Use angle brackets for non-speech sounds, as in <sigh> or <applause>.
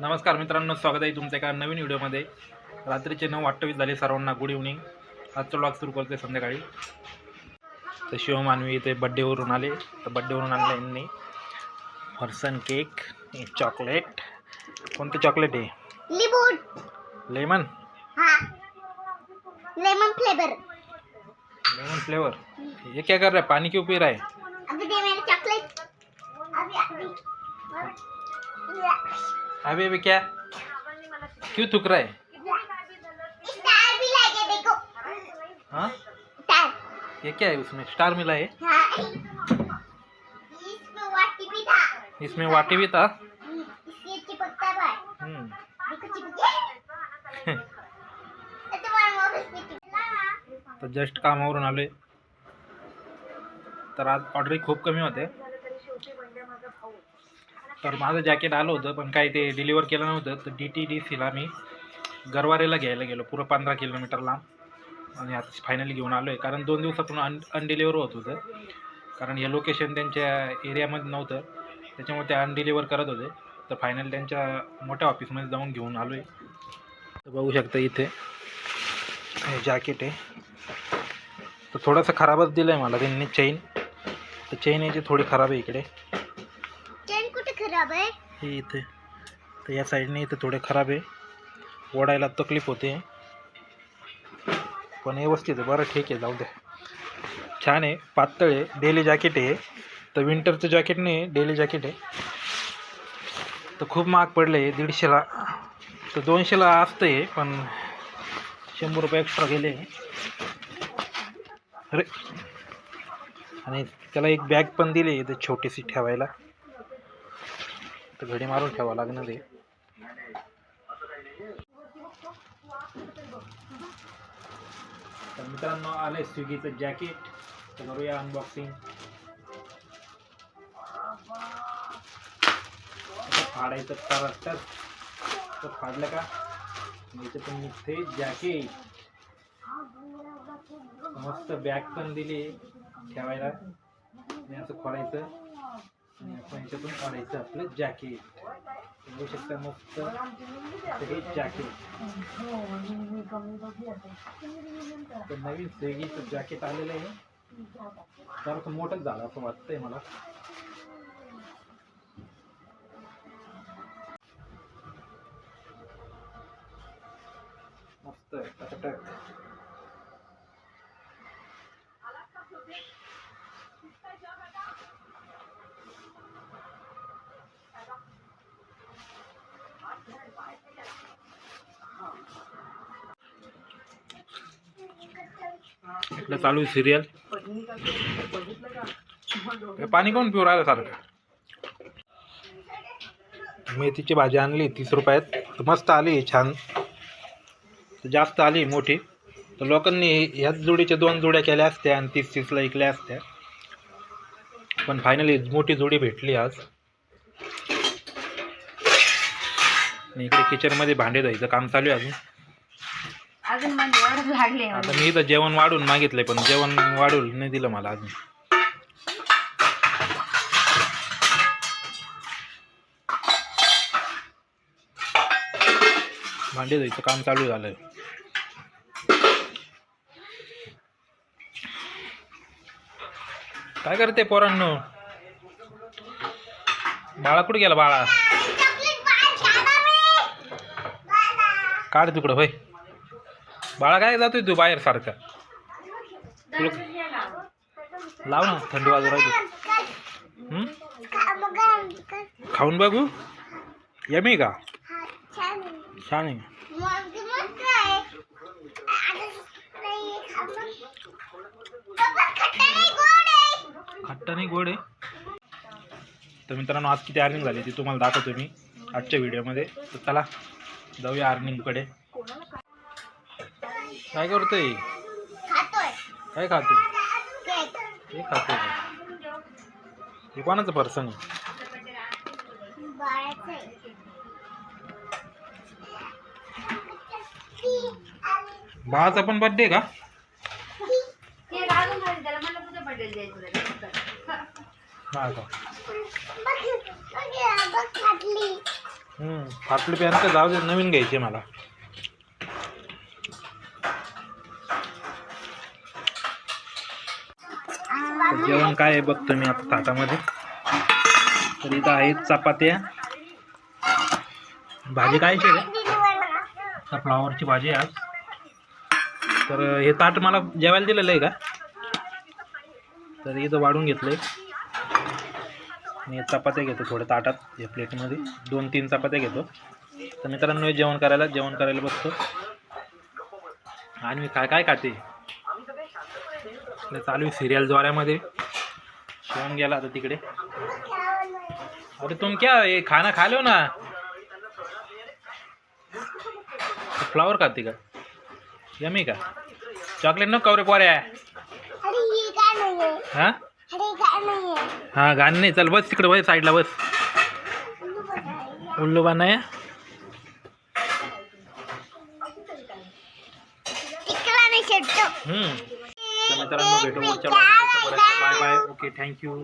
नमस्कार मित्रांनो स्वागत आहे तुमचं एका नवीन व्हिडिओमध्ये. रात्रीचे नऊ अठ्ठावीस झाले सर्वांना गुड इव्हनिंग आजचा ब्लॉग सुरू करतोय संध्याकाळी. तर शिवमानवी इथे बड्डेवरून आले. तर बड्डेवरून आणलं यांनी. फरसन केक चॉकलेट कोणतं चॉकलेट आहे? लेमन हाँ. लेमन फ्लेवर लेमन फ्लेवर ये क्या कर रहा है पानी क्यों पी रहा है अभी दे मेरे चॉकलेट अभी अभी अभी अभी क्या? क्यों थुक रहा है? स्टार भी लगे देखो। हाँ? स्टार। ये क्या है उसमें? स्टार मिला है? हाँ। इसमें वाटी भी था। इसमें वाटी भी था? हम्म, इसके चिपकता हुआ है। हम्म. देखो <laughs> चिपक। गया तुम्हारा मोबाइल पे चिपका तर जस्ट कामावरून आलोय तर आज ऑर्डरी खूप कमी होते। तर माझं जॅकेट आलं होतं पण काही ते डिलिव्हर केलं नव्हतं. तर डी टी डी सीला मी गरवारेला घ्यायला गेलो पुरं पंधरा किलोमीटर लांब. आणि आता फायनली घेऊन आलो आहे कारण दोन दिवसातून अन अनडिलिव्हर होत होतं. कारण हे लोकेशन त्यांच्या एरियामध्ये नव्हतं. त्याच्यामुळे ते अनडिलिव्हर करत होते. तर फायनल त्यांच्या मोठ्या ऑफिसमध्ये जाऊन घेऊन आलो आहे तर बघू शकता इथे हे जॅकेट आहे. तर थोडंसं खराबच दिलं आहे मला त्यांनी चेन तर चेन याची थोडी खराब आहे इकडे. हे इथे. तर या साईडने इथे थोडे खराब आहे. ओढायला तकलीफ होते. पण व्यवस्थित आहे. बरं ठीक आहे. जाऊ द्या. छान आहे. पातळ आहे. डेली जॅकेट आहे तर विंटरचं जॅकेट नाही डेली जॅकेट आहे. तर खूप महाग पडलं आहे. दीडशेला. तर दोनशेला असतं आहे पण शंभर रुपये एक्स्ट्रा गेले अरे. आणि त्याला एक बॅग पण दिली इथे छोटीशी ठेवायला. तर घडी मारून ठेवावं लागणार आहे. तर मित्रांनो आले स्विगीचं जॅकेट तर करूया अनबॉक्सिंग फाडायचं तर तर फाडलं का? याच्यातून निघते जॅकेट मस्त बॅग पण दिली ठेवायला. आणि असं खोडायचं आणि आपण याच्यातून काढायचं आपलं जॅकेट बघू शकता मस्त हे जॅकेट तर नवीन स्विगीचं जॅकेट आलेलं आहे. जरासं मोठंच झालं असं वाटतंय मला. मस्त आहे. टकटक इकडे चालू आहे सिरियल पाणी कोण पिऊ राहिलं सारखं? मेथीची भाजी आणली तीस रुपयात तर मस्त आली छान. जास्त आली मोठी. तर लोकांनी ह्याच जोडीच्या दोन जोड्या केल्या असत्या आणि तीस तीसला ऐकल्या असत्या. पण फायनली मोठी जोडी भेटली आज. आणि इकडे किचनमध्ये भांडे द्यायचं काम चालू आहे अजून. अजून म्हणजे लागले आता मी इथं जेवण वाढून मागितलंय पण जेवण वाढून नाही दिलं मला अजून. भांडे धुवायचं काम चालू झालंय. काय करते पोरांनो? बाळा कुठे गेला बाळा. काढ तिकडं होय. बाळा काय जातोय तू बाहेर सारखा? लाव ना थंडी वाजू राहिली. हं? खाऊन बघू? यमी का? छान आहे. खट्टा नाही गोड आहे. तर मित्रांनो आज किती अर्निंग झाली ती तुम्हाला दाखवतो मी आजच्या व्हिडिओमध्ये तर चला जाऊया अर्निंगकडे काय करतोय? काय खातोय? हे खातोय का? हे कोणाचं पर्सन आहे? बाळाचा पण बड्डे का? ते रागून झाले त्याला मला कुठं पटेल द्यायचं हा का? बघ बघ बघ खाटली हम्म, फाटली पॅन तर जाऊ दे नवीन घ्यायची मला. तर जेवण काय आहे बघतो मी आता ताटामध्ये. तर इथं आहेत चपात्या. भाजी काय रे तर भाजी आहे आज. तर हे ताट मला जेवायला दिलेलं आहे का? तर इथं वाढून घेतलंय. मी चपात्या घेतो थोड्या ताटात या प्लेटमध्ये. दोन तीन चपात्या घेतो. तर मित्रांनो जेवण करायला जेवण करायला बघतो आणि मी काय काय खाते? चालू आहे सिरियल द्वाऱ्यामध्ये शिवून गेला आता तिकडे. अरे तुम क्या ये खाना खा लो ना? फ्लावर खाते का? यमी का? चॉकलेट नको कवरे पोऱ्या. ही? हां हां गाणं नाही. चल बस तिकडे बस साईडला बस. उल्लू बनाया. हम्म. तर मित्रांनो भेटू पुढच्या बाय बाय ओके थँक्यू